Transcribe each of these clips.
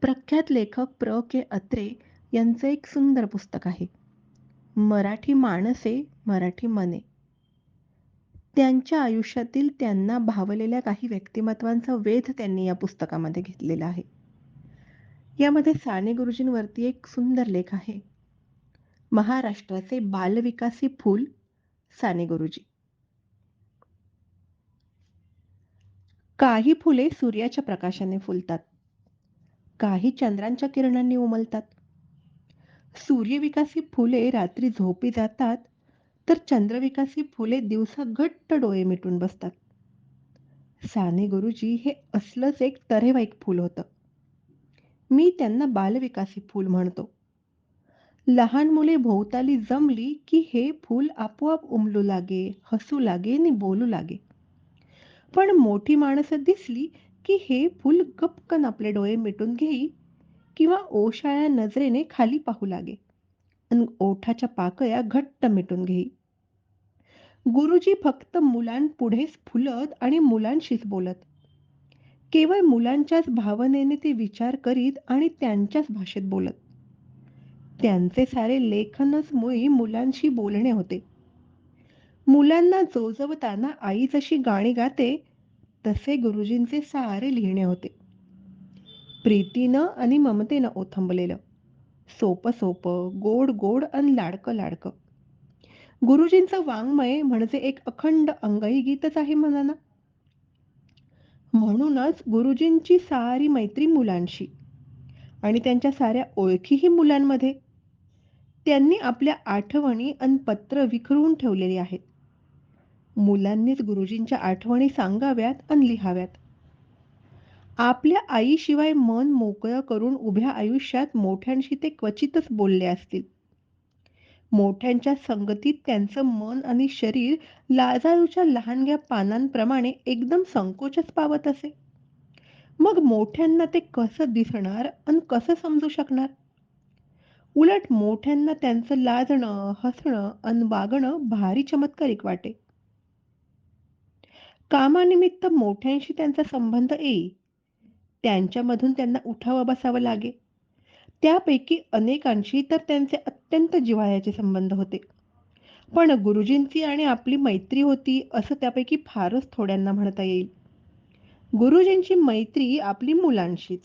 प्रख्यात लेखक प्र. के. अत्रे यांचं एक सुंदर पुस्तक आहे. मराठी माणसे, मराठी मने. त्यांच्या आयुष्यातील त्यांना भावलेल्या काही व्यक्तिमत्वांचा वेध त्यांनी या पुस्तकामध्ये घेतलेला आहे. यामध्ये साने गुरुजींवरती एक सुंदर लेख आहे. महाराष्ट्राचे बालविकासी फूल साने गुरुजी. काही फुले सूर्याच्या प्रकाशाने फुलतात. काही चंद्रांच्या किरणांनी उमलतात. सूर्यविकासी फुले रात्री झोपी जातात तर चंद्रविकासी फुले दिवसा घट्ट डोळे मिटून बसतात. साने गुरुजी हे असलंच एक तरेवाईक फूल होतं. मी त्यांना बालविकासी फूल म्हणतो. लहान मुले भोवताली जमली की हे फूल आपोआप उमलू लागे, हसू लागे आणि बोलू लागे. पण मोठी माणसं दिसली की हे फूल गपकन आपले डोळे मिटून घेई किंवा ओशाळ्या नजरेने खाली पाहू लागे आणि ओठाच्या पाकळ्या घट्ट मिटून घेई. गुरुजी फक्त मुलांपुढेच फुलत आणि मुलांशीच बोलत. केवळ मुलांच्याच भावनेने ते विचार करीत आणि त्यांच्याच भाषेत बोलत. त्यांचे सारे लेखनच मुळी मुलांशी बोलणे होते. मुलांना जोजवताना आई जशी गाणी गाते तसे गुरुजींचे सारे लिहिणे होते. प्रीतीनं आणि ममतेनं ओथंबलेलं. सोपं सोपं, गोड गोड अन लाडकं लाडकं. गुरुजींचं वाङ्मय म्हणजे एक अखंड अंगही गीतच आहे म्हणा ना. म्हणूनच गुरुजींची सारी मैत्री मुलांशी आणि त्यांच्या साऱ्या ओळखीही मुलांमध्ये. त्यांनी आपल्या आठवणी अन पत्र विखरून ठेवलेली आहेत. मुलांनीच गुरुजींच्या आठवणी सांगाव्यात आणि लिहाव्यात. आपल्या आईशिवाय मन मोकळं करून उभ्या आयुष्यात मोठ्यांशी ते क्वचितच बोलले असतील. मोठ्यांच्या संगतीत त्यांचं मन आणि शरीर लाजाळूच्या लहानग्या पानांप्रमाणे एकदम संकोचच पावत असे. मग मोठ्यांना ते कसं दिसणार अन कसं समजू शकणार? उलट मोठ्यांना त्यांचं लाजणं, हसणं अन वागणं भारी चमत्कारिक वाटे. कामानिमित्त मोठ्यांशी त्यांचा संबंध येई. त्यांच्यामधून त्यांना उठावं बसावं लागे. त्यापैकी अनेकांशी तर त्यांचे अत्यंत जिव्हाळ्याचे संबंध होते. पण गुरुजींची आणि आपली मैत्री होती असं त्यापैकी फारच थोड्यांना म्हणता येईल. गुरुजींची मैत्री आपली मुलांशीच.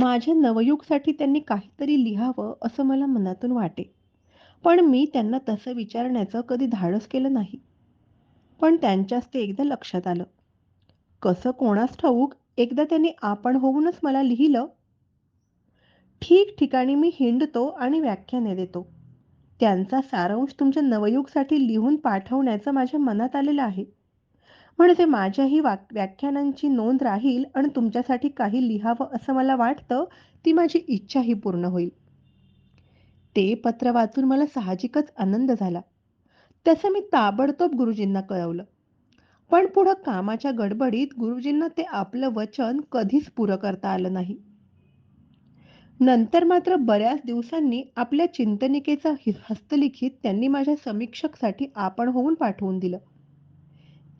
माझ्या नवयुगसाठी त्यांनी काहीतरी लिहावं असं मला मनातून वाटे. पण मी त्यांना तसं विचारण्याचं कधी धाडस केलं नाही. पण त्यांच्याच ते एकदा लक्षात आलं. कसं कोणास ठाऊक एकदा त्यांनी आपण होऊनच मला लिहिलं. ठिकठिकाणी मी हिंडतो आणि व्याख्याने देतो. त्यांचा सारांश तुमच्या नवयुगसाठी लिहून पाठवण्याचं माझ्या मनात आलेलं आहे. म्हणजे माझ्याही वाक व्याख्यानांची नोंद राहील आणि तुमच्यासाठी काही लिहावं असं मला वाटतं ती माझी इच्छाही पूर्ण होईल. ते पत्र वाचून मला साहजिकच आनंद झाला. तसं मी ताबडतोब गुरुजींना कळवलं. पण पुढं कामाच्या गडबडीत गुरुजींना ते आपलं वचन कधीच पुरं करता आलं नाही. नंतर मात्र बऱ्याच दिवसांनी आपल्या चिंतनिकेचं हस्तलिखित त्यांनी माझ्या समीक्षकसाठी आपण होऊन पाठवून दिलं.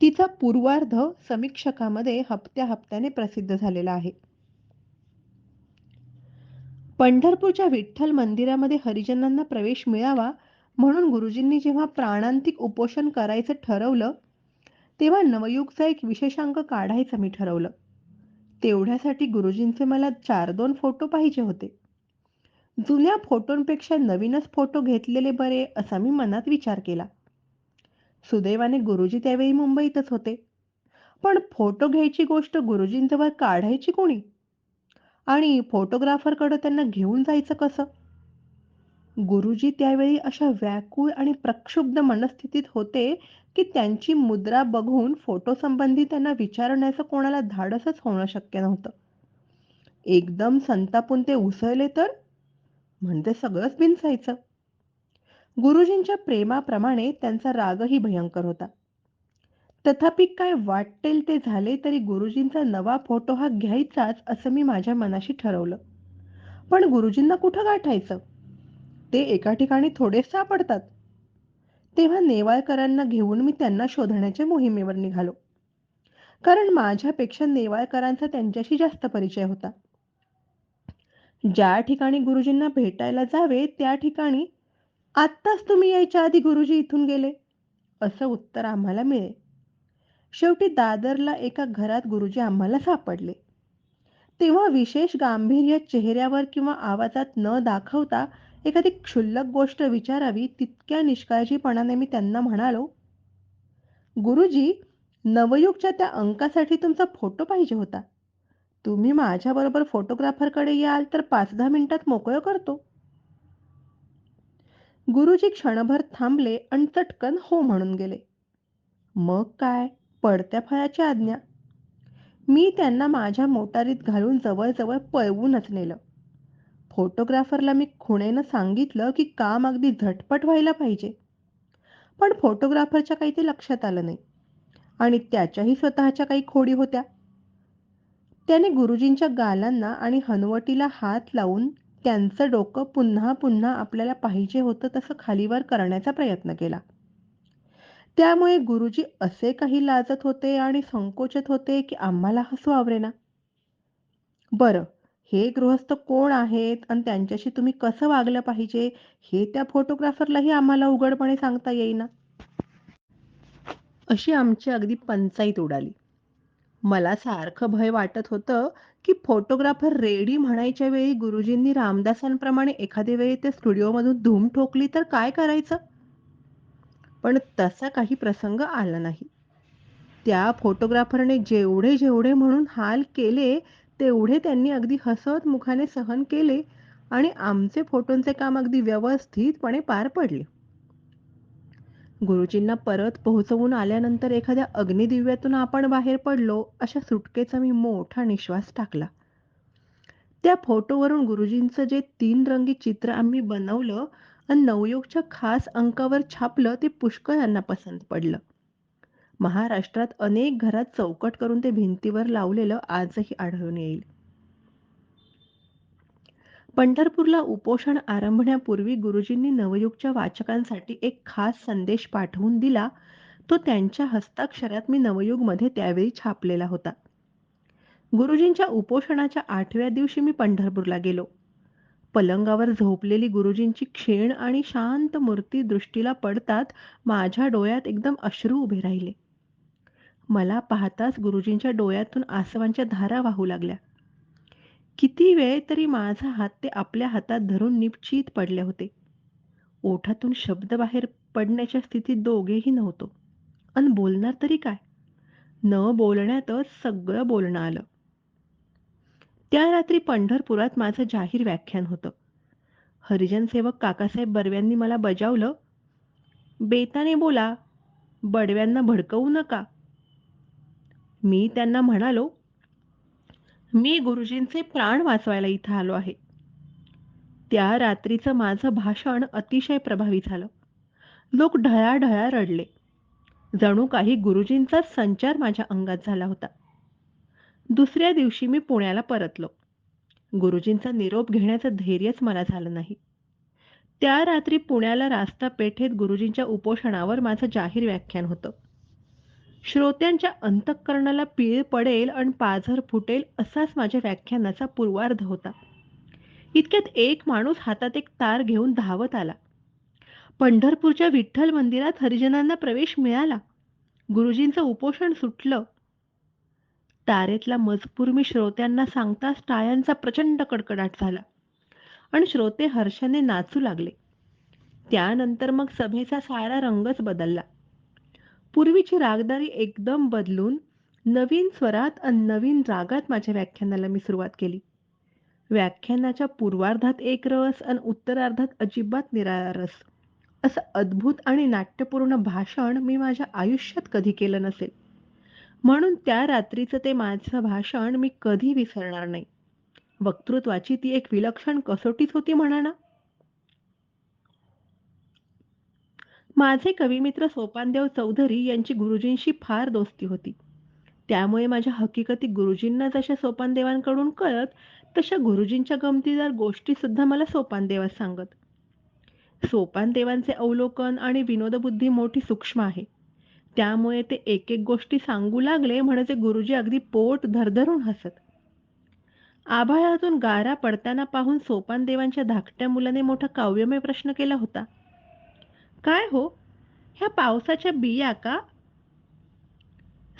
तिचा पूर्वार्ध समीक्षकामध्ये हप्त्या हप्त्याने प्रसिद्ध झालेला आहे. पंढरपूरच्या विठ्ठल मंदिरामध्ये हरिजनांना प्रवेश मिळावा म्हणून गुरुजींनी जेव्हा प्राणांतिक उपोषण करायचं ठरवलं तेव्हा नवयुगचा एक विशेषांक काढायचं मी ठरवलं. तेवढ्यासाठी गुरुजींचे मला चार दोन फोटो पाहिजे होते. जुन्या फोटोंपेक्षा नवीनच फोटो घेतलेले बरे असा मी मनात विचार केला. सुदैवाने गुरुजी त्यावेळी मुंबईतच होते. पण फोटो घ्यायची गोष्ट गुरुजींजवळ काढायची कोणी? आणि फोटोग्राफरकडं त्यांना घेऊन जायचं कसं? गुरुजी त्यावेळी अशा व्याकुळ आणि प्रक्षुब्ध मनस्थितीत होते की त्यांची मुद्रा बघून फोटोसंबंधी त्यांना विचारण्याचं कोणाला धाडसच होणं शक्य नव्हतं. एकदम संतापून ते उसळले तर? म्हणजे सगळंच बिनसायचं. गुरुजींच्या प्रेमाप्रमाणे त्यांचा रागही भयंकर होता. तथापि काय वाटेल ते झाले तरी गुरुजींचा नवा फोटो हा घ्यायचाच असं मी माझ्या मनाशी ठरवलं. पण गुरुजींना कुठं गाठायचं? ते एका ठिकाणी थोडे सापडतात. तेव्हा नेवाळकरांना घेऊन मी त्यांना शोधण्याच्या मोहिमेवर निघालो. कारण माझ्यापेक्षा नेवाळकरांचा त्यांच्याशी जास्त परिचय होता. ज्या ठिकाणी गुरुजींना भेटायला जावे त्या ठिकाणी आत्ताच तुम्ही यायच्या आधी गुरुजी इथून गेले असं उत्तर आम्हाला मिळे शेवटी दादरला एका घरात गुरुजी आम्हाला सापडले तेव्हा विशेष गांभीर्य चेहऱ्यावर किंवा आवाजात न दाखवता एखादी क्षुल्लक गोष्ट विचारावी तितक्या निष्काळजीपणाने मी त्यांना म्हणालो गुरुजी नवयुगच्या त्या अंकासाठी तुमचा फोटो पाहिजे होता. तुम्ही माझ्याबरोबर फोटोग्राफरकडे याल तर पाच दहा मिनिटात मोकळं करतो. गुरुजी क्षणभर थांबले आणि चटकन हो म्हणून गेले. मग काय? पडत्या फळाची आज्ञा. मी त्यांना माझ्या मोटारीत घालून जवळजवळ पळवूनच नेलं. फोटोग्राफरला मी खुणेनं सांगितलं की काम अगदी झटपट व्हायला पाहिजे. पण फोटोग्राफरच्या काही ते लक्षात आलं नाही. आणि त्याच्याही स्वतःच्या काही खोडी होत्या. त्याने गुरुजींच्या गालांना आणि हनवटीला हात लावून त्यांचं डोकं पुन्हा पुन्हा आपल्याला पाहिजे होतं तसं खालीवर करण्याचा प्रयत्न केला. त्यामुळे गुरुजी असे काही लाजत होते आणि संकोचत होते की आम्हाला हसू आवरेना. बरं हे गृहस्थ कोण आहेत आणि त्यांच्याशी तुम्ही कसं वागलं पाहिजे हे त्या फोटोग्राफरलाही आम्हाला उघडपणे सांगता येईना. अशी आमची अगदी पंचाईत उडाली. मला सारखं भय वाटत होतं की फोटोग्राफर रेडी म्हणायच्या वेळी गुरुजींनी रामदासांप्रमाणे एखाद्या वेळी त्या स्टुडिओमधून धूम ठोकली तर काय करायचं? पण तसा काही प्रसंग आला नाही. त्या फोटोग्राफरने जेवढे जेवढे म्हणून हाल केले तेवढे त्यांनी अगदी हसत मुखाने सहन केले आणि आमचे फोटोंचे काम अगदी व्यवस्थितपणे पार पडले. गुरुजींना परत पोहोचवून आल्यानंतर एखाद्या अग्निदिव्यातून आपण बाहेर पडलो अशा सुटकेचा मी मोठा निश्वास टाकला. त्या फोटोवरून गुरुजींचं जे तीन रंगी चित्र आम्ही बनवलं आणि नवयुगच्या खास अंकावर छापलं ते पुष्कळ यांना पसंत पडलं. महाराष्ट्रात अनेक घरात चौकट करून ते भिंतीवर लावलेलं आजही आढळून येईल. पंढरपूरला उपोषण आरंभण्यापूर्वी गुरुजींनी नवयुगच्या वाचकांसाठी एक खास संदेश पाठवून दिला. तो त्यांच्या हस्ताक्षरात मी नवयुगमध्ये त्यावेळी छापलेला होता. गुरुजींच्या उपोषणाच्या आठव्या दिवशी मी पंढरपूरला गेलो. पलंगावर झोपलेली गुरुजींची क्षीण आणि शांत मूर्ती दृष्टीला पडतात माझ्या डोळ्यात एकदम अश्रू उभे राहिले. मला पाहताच गुरुजींच्या डोळ्यातून आसवांच्या धारा वाहू लागल्या. किती वेळ तरी माझा हात ते आपल्या हातात धरून निपचित पडले होते. ओठातून शब्द बाहेर पडण्याच्या स्थितीत दोघेही नव्हतो. अन बोलणार तरी काय? न बोलण्यातच सगळं बोलणं आलं. त्या रात्री पंढरपुरात माझं जाहीर व्याख्यान होतं. हरिजन सेवक काकासाहेब बर्व्यांनी मला बजावलं बेताने बोला बडव्यांना भडकवू नका. मी त्यांना म्हणालो मी गुरुजींचे प्राण वाचवायला इथं आलो आहे. त्या रात्रीचं माझं भाषण अतिशय प्रभावी झालं. लोक ढळाढळा रडले. जणू काही गुरुजींचा संचार माझ्या अंगात झाला होता. दुसऱ्या दिवशी मी पुण्याला परतलो. गुरुजींचा निरोप घेण्याचं धैर्यच मला झालं नाही. त्या रात्री पुण्याला रास्ता पेठेत गुरुजींच्या उपोषणावर माझं जाहीर व्याख्यान होतं. श्रोत्यांच्या अंतःकरणाला पीळ पडेल आणि पाझर फुटेल असाच माझ्या व्याख्यानाचा पूर्वार्ध होता. इतक्यात एक माणूस हातात एक तार घेऊन धावत आला. पंढरपूरच्या विठ्ठल मंदिरात हरिजनांना प्रवेश मिळाला. गुरुजींचं उपोषण सुटलं. तारेतला मजकूर मी श्रोत्यांना सांगताच टाळ्यांचा प्रचंड कडकडाट झाला. आणि श्रोते हर्षाने नाचू लागले. त्यानंतर मग सभेचा सारा रंगच बदलला. पूर्वीची रागदारी एकदम बदलून नवीन स्वरात आणि नवीन रागात माझ्या व्याख्यानाला मी सुरुवात केली. व्याख्यानाच्या पूर्वार्धात एक रस आणि उत्तरार्धात अजिबात निराळा रस असं अद्भुत आणि नाट्यपूर्ण भाषण मी माझ्या आयुष्यात कधी केलं नसेल. म्हणून त्या रात्रीचं ते माझं भाषण मी कधी विसरणार नाही. वक्तृत्वाची ती एक विलक्षण कसोटीच होती म्हणा ना. माझे कविमित्र सोपानदेव चौधरी यांची गुरुजींशी फार दोस्ती होती. त्यामुळे माझ्या हकीकती गुरुजींना जशा सोपानदेवांकडून कळत तशा गुरुजींच्या गमतीदार गोष्टी सुद्धा मला सोपानदेवास सांगत. सोपानदेवांचे अवलोकन आणि विनोदबुद्धी मोठी सूक्ष्म आहे. त्यामुळे ते एक एक गोष्टी सांगू लागले म्हणजे गुरुजी अगदी पोट धरधरून हसत. आभाळातून गारा पडताना पाहून सोपानदेवांच्या धाकट्या मुलाने मोठा काव्यमय प्रश्न केला होता. काय हो? ह्या पावसाच्या बिया का?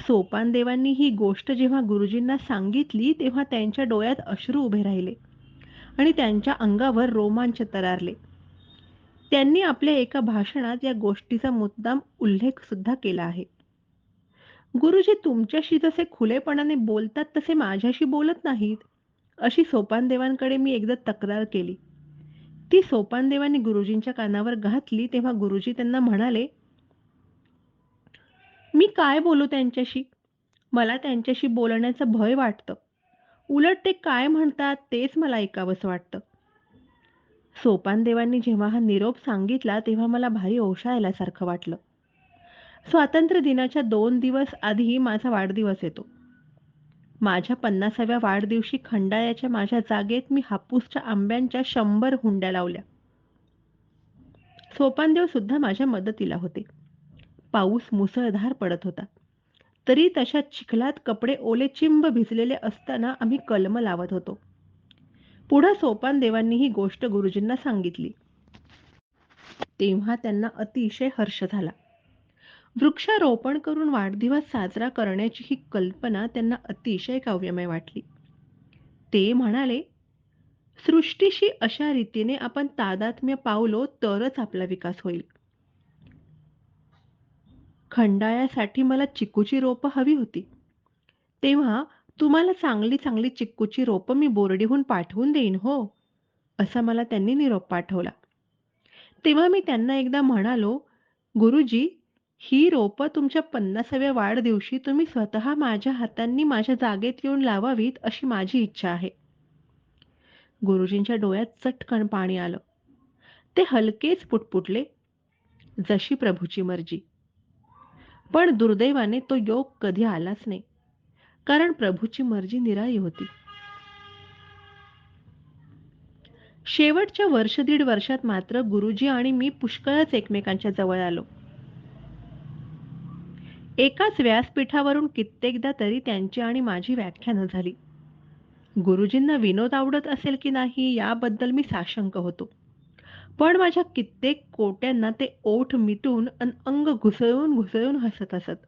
सोपानदेवांनी ही गोष्ट जेव्हा गुरुजींना सांगितली तेव्हा त्यांच्या डोळ्यात अश्रू उभे राहिले आणि त्यांच्या अंगावर रोमांच तरारले. त्यांनी आपल्या एका भाषणात या गोष्टीचा मुद्दाम उल्लेख सुद्धा केला आहे. गुरुजी तुमच्याशी जसे खुलेपणाने बोलतात तसे माझ्याशी बोलत नाहीत अशी सोपानदेवांकडे मी एकदा तक्रार केली. ती सोपानदेवांनी गुरुजींच्या कानावर घातली तेव्हा गुरुजी त्यांना म्हणाले मी काय बोलू त्यांच्याशी? मला त्यांच्याशी बोलण्याचं भय वाटतं. उलट ते काय म्हणतात तेच मला ऐकावंसं वाटतं. सोपानदेवांनी जेव्हा हा निरोप सांगितला तेव्हा मला भारी ओशाळल्यासारखं वाटलं. स्वातंत्र्य दिनाच्या दोन दिवस आधी माझा वाढदिवस येतो. माझ्या पन्नासाव्या वाढदिवशी खंडाळ्याच्या माझ्या जागेत मी हापूसच्या आंब्यांच्या शंभर हुंड्या लावल्या. सोपानदेव सुद्धा माझ्या मदतीला होते. पाऊस मुसळधार पडत होता. तरी तशा चिखलात कपडे ओले चिंब भिजलेले असताना आम्ही कलम लावत होतो. पुढं सोपानदेवांनी ही गोष्ट गुरुजींना सांगितली. तेव्हा त्यांना अतिशय हर्ष झाला. वृक्षारोपण करून वाढदिवस साजरा करण्याची ही कल्पना त्यांना अतिशय काव्यमय वाटली. ते म्हणाले सृष्टीशी अशा रीतीने आपण तादात्म्य पावलो तरच आपला विकास होईल. खंडाळ्यासाठी मला चिकूची रोपं हवी होती. तेव्हा तुम्हाला चांगली चांगली चिक्कूची रोपं मी बोर्डीहून पाठवून देईन हो असा मला त्यांनी निरोप पाठवला. तेव्हा मी त्यांना एकदा म्हणालो गुरुजी ही रोपं तुमच्या पन्नासाव्या वाढदिवशी तुम्ही स्वतः माझ्या हातांनी माझ्या जागेत येऊन लावावीत अशी माझी इच्छा आहे. गुरुजींच्या डोळ्यात चटकन पाणी आलं. ते हलकेच पुटपुटले जशी प्रभूची मर्जी. पण दुर्दैवाने तो योग कधी आलाच नाही कारण प्रभूची मर्जी निराळी होती. शेवटच्या वर्ष दीड वर्षात मात्र गुरुजी आणि मी पुष्कळच एकमेकांच्या जवळ आलो. एकाच व्यासपीठावरून कित्येकदा तरी त्यांची आणि माझी व्याख्यानं झाली. गुरुजींना विनोद आवडत असेल की नाही याबद्दल मी साशंक होतो. पण माझ्या कित्येक कोट्यांना ते ओठ मिटून अन अंग घुसळून घुसळून हसत असत.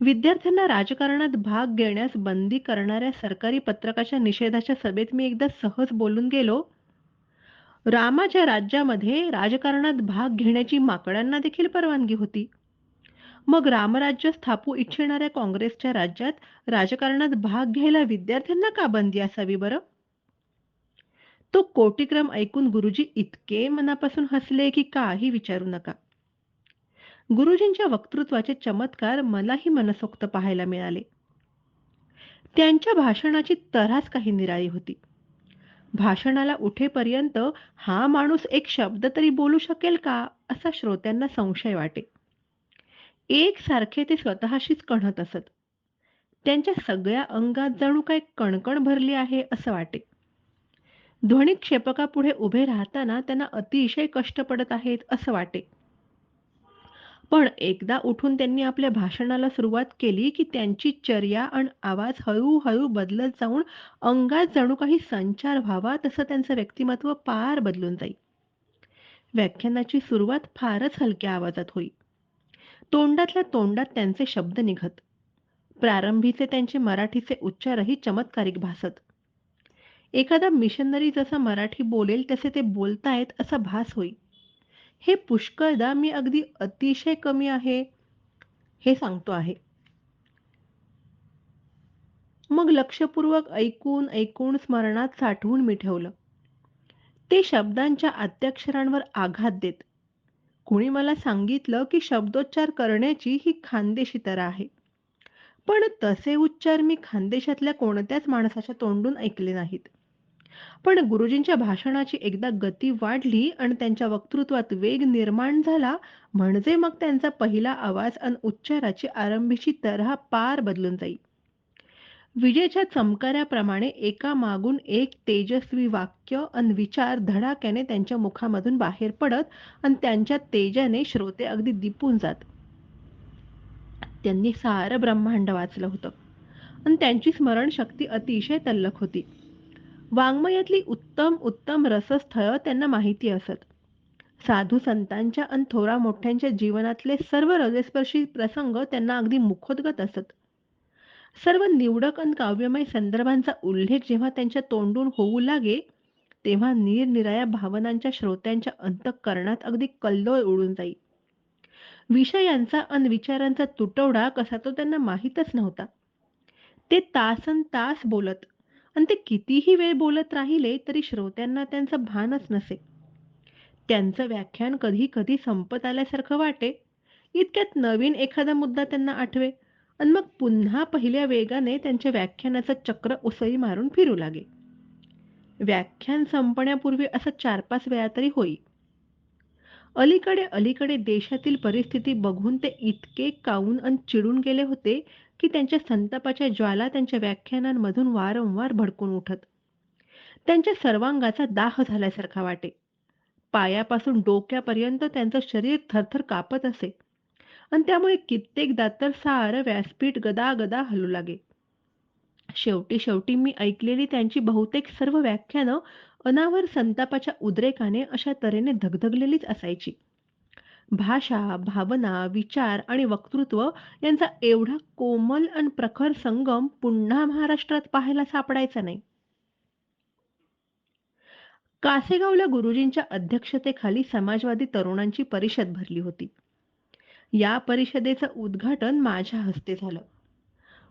विद्यार्थ्यांना राजकारणात भाग घेण्यास बंदी करणाऱ्या सरकारी पत्रकाच्या निषेधाच्या सभेत मी एकदा सहज बोलून गेलो. रामाच्या राज्यामध्ये राजकारणात भाग घेण्याची माकडांना देखील परवानगी होती. मग रामराज्य स्थापू इच्छिणाऱ्या काँग्रेसच्या राज्यात राजकारणात भाग घ्यायला विद्यार्थ्यांना का बंदी असावी बरं? तो कोटीक्रम ऐकून गुरुजी इतके मनापासून हसले की काही विचारू नका. गुरुजींच्या वक्तृत्वाचे चमत्कार मलाही मनसोक्त पाहायला मिळाले. त्यांच्या भाषणाची तरास काही निराळी होती. भाषणाला उठेपर्यंत हा माणूस एक शब्द तरी बोलू शकेल का असा श्रोत्यांना संशय वाटे. एकसारखे ते स्वतःशीच कणत असत. त्यांच्या सगळ्या अंगात जणू काय कणकण भरली आहे असं वाटे. ध्वनी क्षेपकापुढे उभे राहताना त्यांना अतिशय कष्ट पडत आहेत असं वाटे. पण एकदा उठून त्यांनी आपल्या भाषणाला सुरुवात केली की त्यांची चर्या आणि आवाज हळूहळू बदलत जाऊन अंगात जणू काही संचार व्हावा तसं त्यांचं व्यक्तिमत्व पार बदलून जाईल व्याख्यानाची सुरुवात फारच हलक्या आवाजात होई. तोंडातल्या तोंडात त्यांचे शब्द निघत. प्रारंभीचे त्यांचे मराठीचे उच्चारही चमत्कारिक भासत. एखादा मिशनरी जसा मराठी बोलेल तसे ते बोलतायत असा भास होई. हे पुष्कळदा मी अगदी अतिशय कमी आहे हे सांगतो आहे. मग लक्षपूर्वक ऐकून ऐकून स्मरणात साठवून मी ठेवलं. ते शब्दांच्या अत्यक्षरांवर आघात देत. कुणी मला सांगितलं की शब्दोच्चार करण्याची ही खानदेशी तरा आहे. पण तसे उच्चार मी खानदेशातल्या कोणत्याच माणसाच्या तोंडून ऐकले नाहीत. पण गुरुजींच्या भाषणाची एकदा गती वाढली आणि त्यांच्या वक्तृत्वात वेग निर्माण झाला म्हणजे मग त्यांचा पहिला आवाज आणि उच्चाराची आरंभीची तऱ्हा पार बदलून जाईल विजेच्या चमकाऱ्याप्रमाणे एका मागून एक तेजस्वी वाक्य अन विचार धडाक्याने त्यांच्या मुखामधून बाहेर पडत आणि त्यांच्या तेजाने श्रोते अगदी दिपून जात. त्यांनी सारं ब्रह्मांड वाचलं होतं. आणि त्यांची स्मरणशक्ती अतिशय तल्लख होती. वाङ्मयातली उत्तम उत्तम रसस्थळं त्यांना माहिती असत. साधू संतांच्या आणि थोरा मोठ्यांच्या जीवनातले सर्व हृदयस्पर्शी प्रसंग त्यांना अगदी मुखोद्गत असत. सर्व निवडक आणि काव्यमय संदर्भांचा उल्लेख जेव्हा त्यांच्या तोंडून होऊ लागे तेव्हा निरनिराळ्या भावनांच्या श्रोत्यांच्या अंतःकरणात अगदी कल्लोळ उडून जाई. विषयांचा आणि विचारांचा तुटवडा कसा तो त्यांना माहीतच नव्हता. ते तासन तास बोलत आणि ते कितीही वेळ बोलत राहिले तरी श्रोत्यांना त्यांचं भानच नसे. त्यांचं व्याख्यान कधी कधी संपत आल्यासारखं वाटे. इतक्यात नवीन एखादा मुद्दा त्यांना आठवे. आणि मग पुन्हा पहिल्या वेगाने त्यांच्या व्याख्यानाचं चक्र उसळी मारून फिरू लागे. व्याख्यान संपण्यापूर्वी असं चार पाच वेळा तरी होई. अलीकडे अलीकडे देशातील परिस्थिती बघून ते इतके काऊन आणि चिडून गेले होते की त्यांच्या संतापाच्या ज्वाला त्यांच्या व्याख्यानांमधून वारंवार भडकून उठत. त्यांच्या सर्वांगाचा दाह झाल्यासारखा वाटे. पायापासून डोक्यापर्यंत त्यांचं शरीर थरथर कापत असे. आणि त्यामुळे कित्येकदा तर सारं व्यासपीठ गदा गदा हलू लागे. शेवटी शेवटी मी ऐकलेली त्यांची बहुतेक सर्व व्याख्यानं अनावर संतापाच्या उद्रेकाने अशा तऱ्हेने धगधगलेलीच असायची. भाषा भावना विचार आणि वक्तृत्व यांचा एवढा कोमल आणि प्रखर संगम पुन्हा महाराष्ट्रात पाहायला सापडायचा नाही. कासेगावला गुरुजींच्या अध्यक्षतेखाली समाजवादी तरुणांची परिषद भरली होती. या परिषदेचं उद्घाटन माझ्या हस्ते झालं.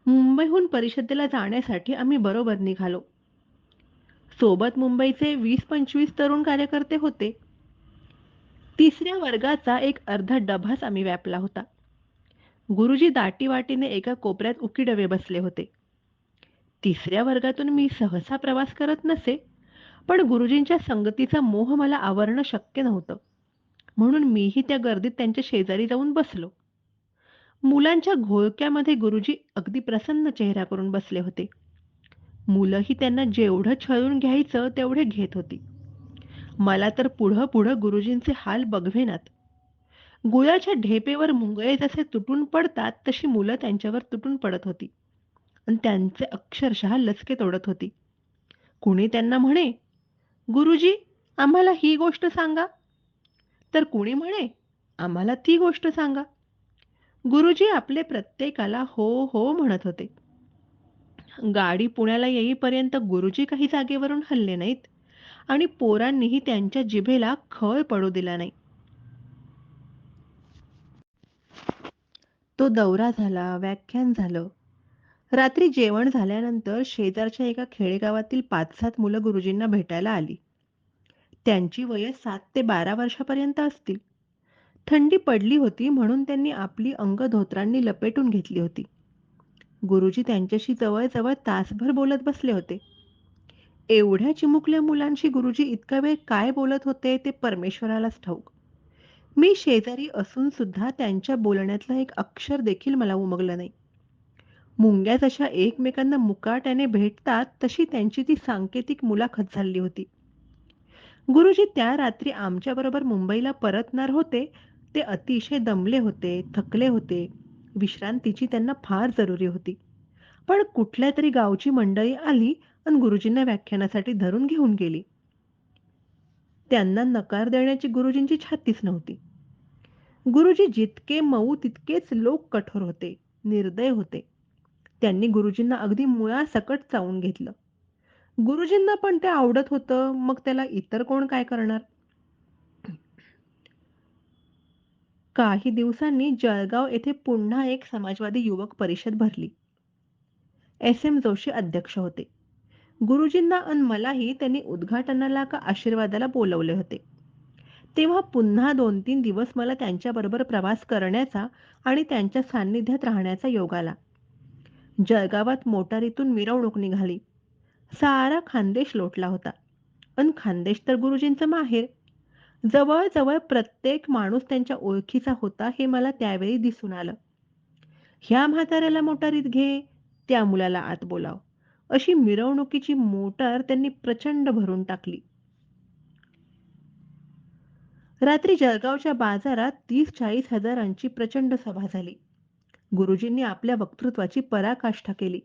मुंबईहून परिषदेला जाण्यासाठी आम्ही बरोबर निघालो. सोबत मुंबईचे वीस पंचवीस तरुण कार्यकर्ते होते. तिसऱ्या वर्गाचा एक अर्धा डभाच आम्ही व्यापला होता. गुरुजी दाटीवाटीने एका कोपऱ्यात उकीडवे बसले होते. तिसऱ्या वर्गातून मी सहसा प्रवास करत नसे पण गुरुजींच्या संगतीचा मोह मला आवरणं शक्य नव्हतं. म्हणून मीही त्या गर्दीत त्यांच्या शेजारी जाऊन बसलो. मुलांच्या घोळक्यामध्ये गुरुजी अगदी प्रसन्न चेहरा करून बसले होते. मुलंही त्यांना जेवढं छळून घ्यायचं तेवढे घेत होती. मला तर पुढं पुढं गुरुजींचे हाल बघवेनात. गुळाच्या ढेपेवर मुंगळे जसे तुटून पडतात तशी मुलं त्यांच्यावर तुटून पडत होती. आणि त्यांचे अक्षरशः लचके तोडत होती. कुणी त्यांना म्हणे गुरुजी आम्हाला ही गोष्ट सांगा. तर कुणी म्हणे? आम्हाला ती गोष्ट सांगा. गुरुजी आपले प्रत्येकाला हो हो म्हणत होते. गाडी पुण्याला येईपर्यंत गुरुजी काही जागेवरून हल्ले नाहीत आणि पोरांनीही त्यांच्या जिभेला खळ पडू दिला नाही. तो दौरा झाला व्याख्यान झालं. रात्री जेवण झाल्यानंतर शेजारच्या एका खेडेगावातील पाच सात मुलं गुरुजींना भेटायला आली. त्यांची वय सात ते बारा वर्षापर्यंत असतील. थंडी पडली होती म्हणून त्यांनी आपली अंग धोत्रांनी लपेटून घेतली होती. गुरुजी त्यांच्याशी जवळजवळ तासभर बोलत बसले होते. एवढ्या चिमुकल्या मुलांशी गुरुजी इतका वेळ काय बोलत होते ते परमेश्वरालाच ठाऊक. मी शेजारी असून सुद्धा त्यांच्या बोलण्यातलं एक अक्षर देखील मला उमगलं नाही. मुंग्या जशा एकमेकांना मुकाट्याने भेटतात तशी त्यांची ती सांकेतिक मुलाखत झाली होती. गुरुजी त्या रात्री आमच्याबरोबर मुंबईला परतणार होते. ते अतिशय दमले होते थकले होते. विश्रांतीची त्यांना फार जरुरी होती. पण कुठल्या तरी गावची मंडळी आली आणि गुरुजींना व्याख्यानासाठी धरून घेऊन गेली. त्यांना नकार देण्याची गुरुजींची छातीच नव्हती. गुरुजी जितके मऊ तितकेच लोक कठोर होते निर्दय होते. त्यांनी गुरुजींना अगदी मुळासकट चावून घेतलं. गुरुजींना पण ते आवडत होतं. मग त्याला इतर कोण काय करणार? काही दिवसांनी जळगाव येथे पुन्हा एक समाजवादी युवक परिषद भरली. एस. एम. जोशी अध्यक्ष होते. गुरुजींना अन मलाही त्यांनी उद्घाटनाला का आशीर्वादाला बोलवले होते. तेव्हा पुन्हा दोन तीन दिवस मला त्यांच्याबरोबर प्रवास करण्याचा आणि त्यांच्या सान्निध्यात राहण्याचा योग आला. जळगावात मोटारीतून मिरवणूक निघाली. सारा खानदेश लोटला होता. अन खानदेश तर गुरुजींचं माहेर. जवळजवळ प्रत्येक माणूस त्यांच्या ओळखीचा होता हे मला त्यावेळी दिसून आलं. ह्या म्हाताऱ्याला मोटारीत घे त्या मुलाला आत बोलाव. अशी मिरवणुकीची मोटार त्यांनी प्रचंड भरून टाकली. रात्री जळगावच्या बाजारात तीस चाळीस हजारांची प्रचंड सभा झाली. गुरुजींनी आपल्या वक्तृत्वाची पराकाष्ठा केली.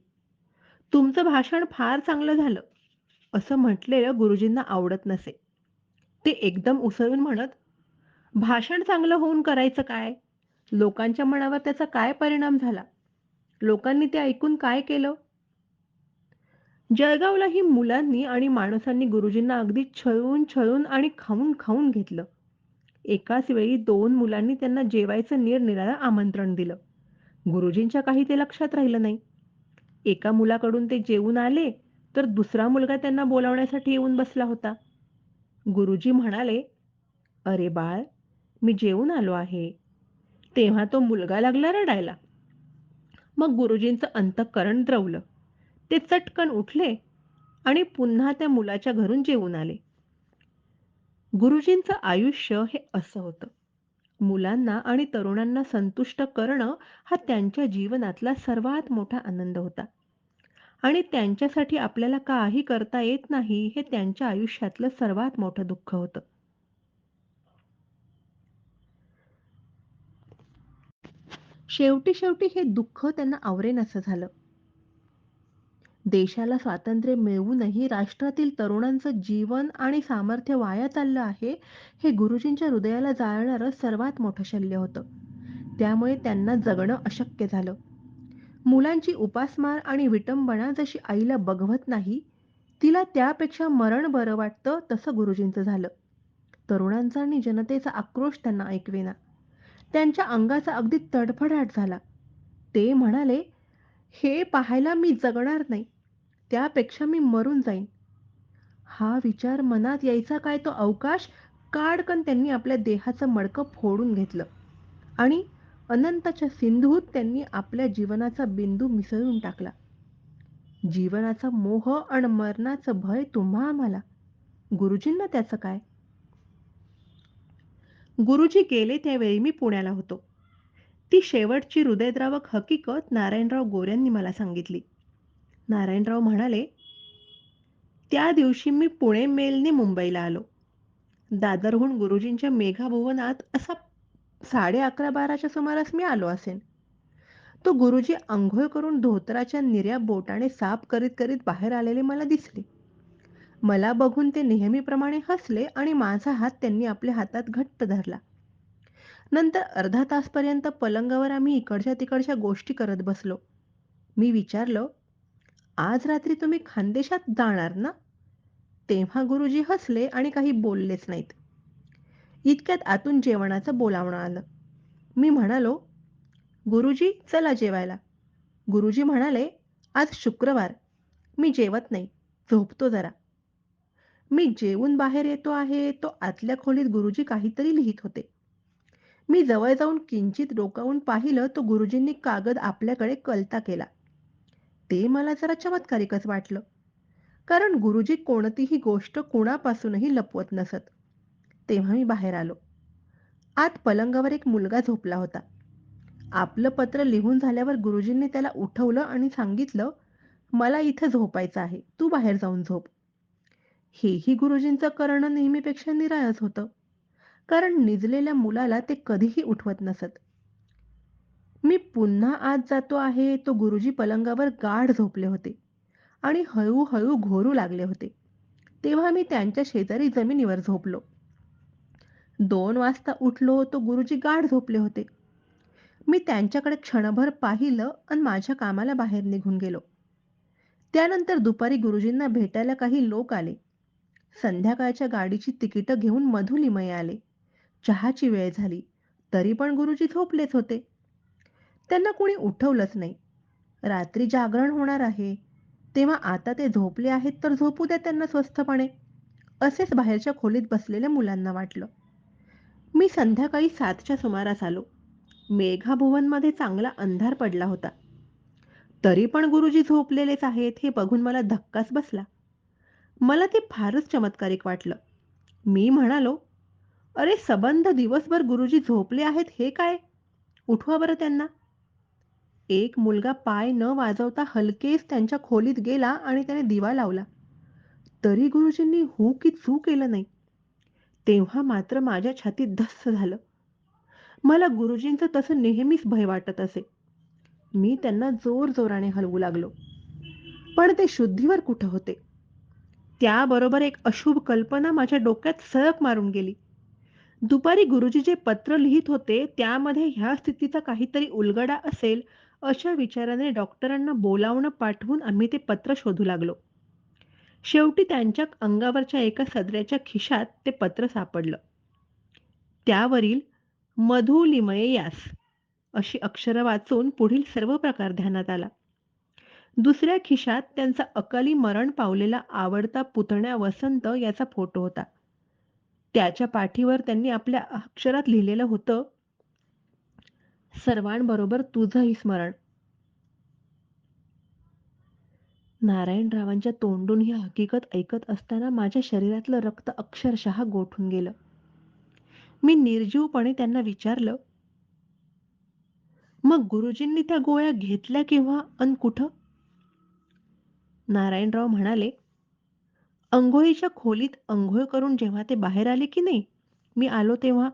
तुमचं भाषण फार चांगलं झालं, असं म्हटलेलं गुरुजींना आवडत नसे. ते एकदम उसळून म्हणत, भाषण चांगलं होऊन करायचं काय? लोकांच्या मनावर त्याचा काय परिणाम झाला? लोकांनी ते ऐकून काय केलं? जळगावला ही मुलांनी आणि माणसांनी गुरुजींना अगदी छळून छळून आणि खाऊन खाऊन घेतलं. एकाच वेळी दोन मुलांनी त्यांना जेवायचं निरनिराळं आमंत्रण दिलं. गुरुजींच्या काही ते लक्षात राहिलं नाही. एका मुलाकडून ते जेवून आले, तर दुसरा मुलगा त्यांना बोलावण्यासाठी येऊन बसला होता. गुरुजी म्हणाले, "अरे बाळ, मी जेवून आलो आहे." तेव्हा तो मुलगा लागला रडायला. मग गुरुजींचं अंतःकरण द्रवलं. ते चटकन उठले आणि पुन्हा त्या मुलाच्या घरून जेवून आले. गुरुजींचं आयुष्य हे असं होतं. मुलांना आणि तरुणांना संतुष्ट करणं हा त्यांच्या जीवनातला सर्वात मोठा आनंद होता. आणि त्यांच्यासाठी आपल्याला काही करता येत नाही हे त्यांच्या आयुष्यातलं सर्वात मोठं दुःख होतं. शेवटी शेवटी हे दुःख त्यांना आवरेन असं झालं. देशाला स्वातंत्र्य मिळवूनही राष्ट्रातील तरुणांचं जीवन आणि सामर्थ्य वाया चाललं आहे, हे गुरुजींच्या हृदयाला जाळणारं सर्वात मोठं शल्य होतं. त्यामुळे त्यांना जगणं अशक्य झालं. मुलांची उपासमार आणि विटंबना जशी आईला बघवत नाही, तिला त्यापेक्षा मरण बरं वाटतं तसं गुरुजींचं झालं. तरुणांचा आणि जनतेचा आक्रोश त्यांना ऐकवेना. त्यांच्या अंगाचा अगदी तडफडाट झाला. ते म्हणाले, "हे पाहायला मी जगणार नाही. त्यापेक्षा मी मरून जाईन." हा विचार मनात यायचा काय तो अवकाश काडकन त्यांनी आपल्या देहाचं मडकं फोडून घेतलं आणि अनंताच्या सिंधूत त्यांनी आपल्या जीवनाचा बिंदू मिसळून टाकला. जीवनाचा मोह आणि मरणाचं भय तुम्हा आम्हाला, गुरुजींना त्याचं काय? गुरुजी गेले त्यावेळी मी पुण्याला होतो. ती शेवटची हृदयद्रावक हकीकत नारायणराव गोऱ्यांनी मला सांगितली. नारायणराव म्हणाले, "त्या दिवशी मी पुणे मेलने मुंबईला आलो. दादरहून गुरुजींच्या मेघाभुवनात असा साडे अकरा बाराच्या सुमारास मी आलो असेन. तो गुरुजी आंघोळ करून धोतराच्या निर्या बोटाने साफ करीत करीत बाहेर आलेले मला दिसले. मला बघून ते नेहमीप्रमाणे हसले आणि माझा हात त्यांनी आपल्या हातात घट्ट धरला. नंतर अर्धा तासपर्यंत पलंगावर आम्ही इकडच्या तिकडच्या गोष्टी करत बसलो. मी विचारलं, "आज रात्री तुम्ही खानदेशात जाणार ना?" तेव्हा गुरुजी हसले आणि काही बोललेच नाहीत. इतक्यात आतून जेवणाचं बोलावणं आलं. मी म्हणालो, "गुरुजी चला जेवायला." गुरुजी म्हणाले, "आज शुक्रवार. मी जेवत नाही. झोपतो जरा." मी जेवून बाहेर येतो आहे तो आतल्या खोलीत गुरुजी काहीतरी लिहीत होते. मी जवळ जाऊन किंचित डोकावून पाहिलं तो गुरुजींनी कागद आपल्याकडे कलता केला. ते मला जरा चमत्कारिकच वाटलं. कारण गुरुजी कोणतीही गोष्ट कुणापासूनही लपवत नसत. तेव्हा मी बाहेर आलो. आत पलंगावर एक मुलगा झोपला होता. आपलं पत्र लिहून झाल्यावर गुरुजींनी त्याला उठवलं आणि सांगितलं, "मला इथं झोपायचं आहे. तू बाहेर जाऊन झोप." हेही गुरुजींचं करणं नेहमीपेक्षा निराळंच होतं. कारण निजलेल्या मुलाला ते कधीही उठवत नसत. मी पुन्हा आत जातो आहे तो गुरुजी पलंगावर गाढ झोपले होते आणि हळूहळू घोरू लागले होते. तेव्हा मी त्यांच्या शेजारी जमिनीवर झोपलो. दोन वाजता उठलो तो गुरुजी गाढ झोपले होते. मी त्यांच्याकडे क्षणभर पाहिलं आणि माझ्या कामाला बाहेर निघून गेलो. त्यानंतर दुपारी गुरुजींना भेटायला काही लोक आले. संध्याकाळच्या गाडीची तिकीटं घेऊन मधुलिमय आले. चहाची वेळ झाली, तरी पण गुरुजी झोपलेच होते. त्यांना कुणी उठवलंच नाही. रात्री जागरण होणार आहे, तेव्हा आता ते झोपले आहेत तर झोपू द्या त्यांना स्वस्थपणे, असेच बाहेरच्या खोलीत बसलेल्या मुलांना वाटलं. मी संध्याकाळी सातच्या सुमारास आलो. मेघाभुवनमध्ये चांगला अंधार पडला होता. तरी पण गुरुजी झोपलेलेच आहेत हे बघून मला धक्काच बसला. मला ते फारच चमत्कारिक वाटलं. मी म्हणालो, "अरे सबंध दिवसभर गुरुजी झोपले आहेत हे काय? उठवा बरं त्यांना." एक मुलगा पाय न वाजवता हलकेच त्यांच्या खोलीत गेला आणि त्याने दिवा लावला. तरी गुरुजींनी हू की चू केलं नाही. तेव्हा मात्र माझ्या छातीत धस्स झालं. मला गुरुजींचं तसं नेहमीच भय वाटत असे. मी त्यांना जोरजोराने हलवू लागलो. पण ते शुद्धीवर कुठं होते त्याबरोबर एक अशुभ कल्पना माझ्या डोक्यात सळक मारून गेली दुपारी गुरुजी जे पत्र लिहित होते त्यामध्ये ह्या स्थितीचा काहीतरी उलगडा असेल अशा विचाराने डॉक्टरांना बोलावणं पाठवून आम्ही ते पत्र शोधू लागलो. शेवटी त्यांच्या अंगावरच्या एका सदऱ्याच्या खिशात ते पत्र सापडलं. त्यावरील मधुलिमये यास अशी अक्षरं वाचून पुढील सर्व प्रकार ध्यानात आला. दुसऱ्या खिशात त्यांचा अकाली मरण पावलेला आवडता पुतण्या वसंत याचा फोटो होता. त्याच्या पाठीवर त्यांनी आपल्या अक्षरात लिहिलेलं होतं सर्वांबरोबर तुझंही स्मरण. नारायणरावांच्या तोंडून ही हकीकत ऐकत असताना माझ्या शरीरातलं रक्त अक्षरशः गोठून गेलं. मी निर्जीवपणे त्यांना विचारलं मग गुरुजींनी त्या गोळ्या घेतल्या किंवा अन कुठं? नारायणराव म्हणाले अंघोळीच्या खोलीत अंघोळ करून जेव्हा ते बाहेर आले की नाही मी आलो तेव्हा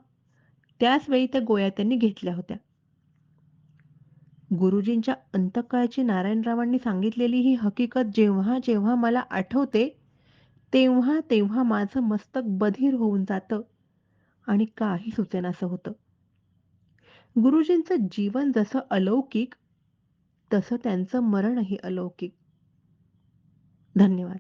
त्याच वेळी त्या गोळ्या त्यांनी घेतल्या होत्या. गुरुजींच्या अंतकाळची नारायणरावांनी सांगितलेली ही हकीकत जेव्हा जेव्हा मला आठवते तेव्हा तेव्हा माझं मस्तक बधीर होऊन जातं आणि काही सुचेनासं होतं. गुरुजींचं जीवन जसं अलौकिक तसं त्यांचं मरणही अलौकिक. धन्यवाद.